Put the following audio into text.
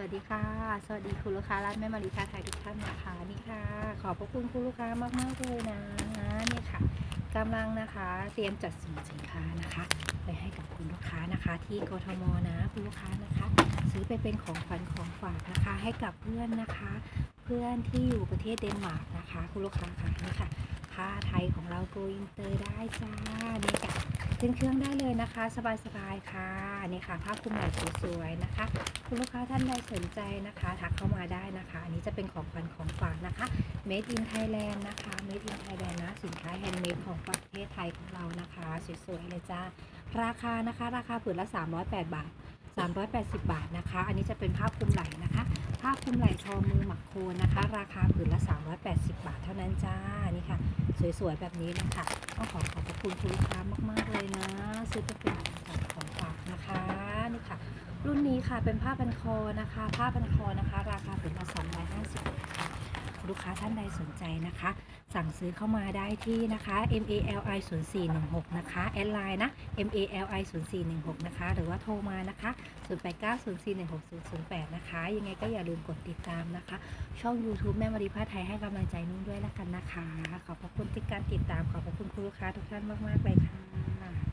วัสดีค่ะ สวัสดีคุณลูกค้าร้านแม่มาริคาไทยทุกท่านนะคะนี่ค่ะ ขอบพระคุณคุณลูกค้ามากๆเลยนะนี่ค่ะกำลังนะคะเตรียมจัดส่งสินค้านะคะ ไปให้กับคุณลูกค้านะคะ ที่กทมนะคุณลูกค้านะคะ ซื้อไปเป็นของขวัญของฝากนะคะ ให้กับเพื่อนนะคะ เพื่อนที่อยู่ประเทศเดนมาร์กนะคะ คุณลูกค้าค่ะนี่ค่ะผ้าไทยของเราโกอินเตอร์ได้จ้านี่ ขึ้นเครื่องได้เลยนะคะ สบายๆค่ะนี่ค่ะผ้าคลุมไหล่สวยๆนะคะ คุณลูกค้าท่านใดสนใจนะคะ ทักเข้ามาได้นะคะ อันนี้จะเป็นของขวัญของฝากนะคะ Made in Thailand นะคะ Made in Thailand นะสินค้าแฮนด์เมดของประเทศไทยของเรานะคะสวยๆเลยจ้าราคานะคะ ราคาผืนละ 308 บาท 380 บาทนะคะ อันนี้จะเป็นผ้าคลุมไหล่ ผ้าคลุมไหล่ทอมือหมักโคนนะคะ ราคาผืนละ 380 บาทเท่านั้นจ้า นี่ค่ะ สวยๆ แบบนี้นะคะต้องขอขอบพระคุณคุณลูกค้ามากๆเลยนะ ซื้อไปเป็นของของฝากนะคะ นี่ค่ะ รุ่นนี้ค่ะเป็นผ้าพันคอนะคะ ผ้าพันคอนะคะ ราคาผืนละ250บาทค่ะ ลูกค้าท่านใดสนใจนะคะ สั่งซื้อเข้ามาได้ที่นะคะ M A L I 0 4 1 6นะคะแอดไลน์นะ M A L I 0 4 1 6นะคะ หรือว่าโทรมานะคะ0 8 9 0 4 1 6 0 0 8นะคะ ยังไงก็อย่าลืมกดติดตามนะคะ ช่อง YouTube แม่มารีผ้าไทยให้กำลังใจนุ่นด้วยแล้วกันนะคะ ขอบพระคุณที่การติดตาม ขอบพระคุณคุณลูกค้าทุกท่านมาก ๆ เลยค่ะ